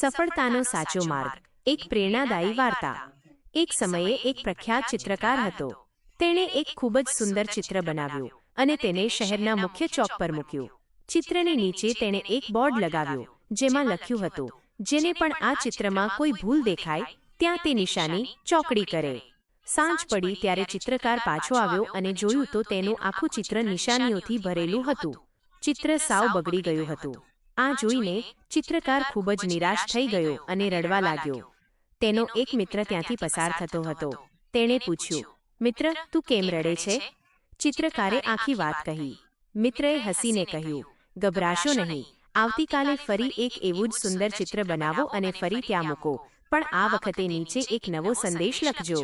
સફળતાનો સાચો માર્ગ, એક પ્રેરણાદાયી વાર્તા. એક સમયે એક પ્રખ્યાત ચિત્રકાર હતો. તેણે એક ખૂબ જ સુંદર ચિત્ર બનાવ્યું અને તેને શહેરના મુખ્ય ચોક પર મૂક્યું. ચિત્રની નીચે તેણે એક બોર્ડ લગાવ્યું, જેમાં લખ્યું હતું, જેને પણ આ ચિત્રમાં કોઈ ભૂલ દેખાય, ત્યાં તે નિશાની ચોકડી કરે. સાંજ પડી ત્યારે ચિત્રકાર પાછો આવ્યો અને જોયું તો તેનું આખું ચિત્ર નિશાનીઓથી ભરેલું હતું. ચિત્ર સાવ બગડી ગયું હતું. આ જોઈને ચિત્રકાર ખૂબ જ નિરાશ થઈ ગયો અને રડવા લાગ્યો. તેનો એક મિત્ર ત્યાંથી પસાર થતો હતો. તેણે પૂછ્યું, મિત્ર, તું કેમ રડે છે? ચિત્રકારે આખી વાત કહી. મિત્રએ હસીને કહ્યું, ગભરાશો નહીં. આવતીકાલે ફરી એક એવું જ સુંદર ચિત્ર બનાવો અને ફરી ત્યાં મૂકો. પણ આ વખતે નીચે એક નવો સંદેશ લખજો.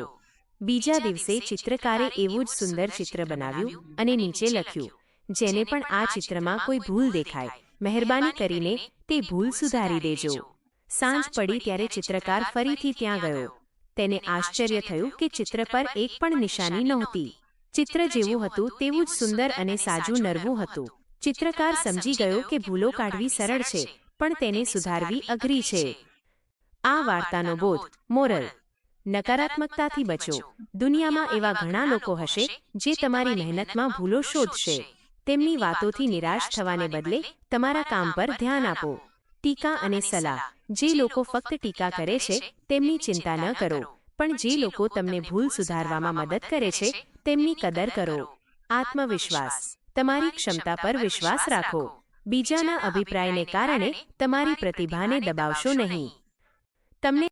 બીજા દિવસે ચિત્રકારે એવું જ સુંદર ચિત્ર બનાવ્યું અને નીચે લખ્યું, જેને પણ આ ચિત્રમાં કોઈ ભૂલ દેખાય. મહેરબાની કરીને તે ભૂલ સુધારી દેજો. સાંજ પડી ત્યારે ચિત્રકાર ફરીથી ત્યાં ગયો. તેને આશ્ચર્ય થયું કે ચિત્ર પર એક પણ નિશાની નહોતી. ચિત્ર જેવું હતું તેવું જ સુંદર અને સાજું નરવું હતું. ચિત્રકાર સમજી ગયો કે ભૂલો કાઢવી સરળ છે પણ તેને સુધારવી અઘરી છે. આ વાર્તાનો બોધ મોરલ. નકારાત્મકતાથી બચો. દુનિયામાં એવા ઘણા લોકો હશે જે તમારી મહેનતમાં ભૂલો શોધશે. તેમની વાતોથી નિરાશ થવાને બદલે તમારા કામ પર ધ્યાન આપો. ટીકા અને સલાહ. જે લોકો ફક્ત ટીકા કરે છે તેમની ચિંતા ન કરો. પણ જે લોકો તમને ભૂલ સુધારવામાં મદદ કરે છે તેમની કદર કરો. આત્મવિશ્વાસ. તમારી ક્ષમતા પર વિશ્વાસ રાખો. બીજાના અભિપ્રાયને કારણે તમારી પ્રતિભાને દબાવશો નહીં. તમને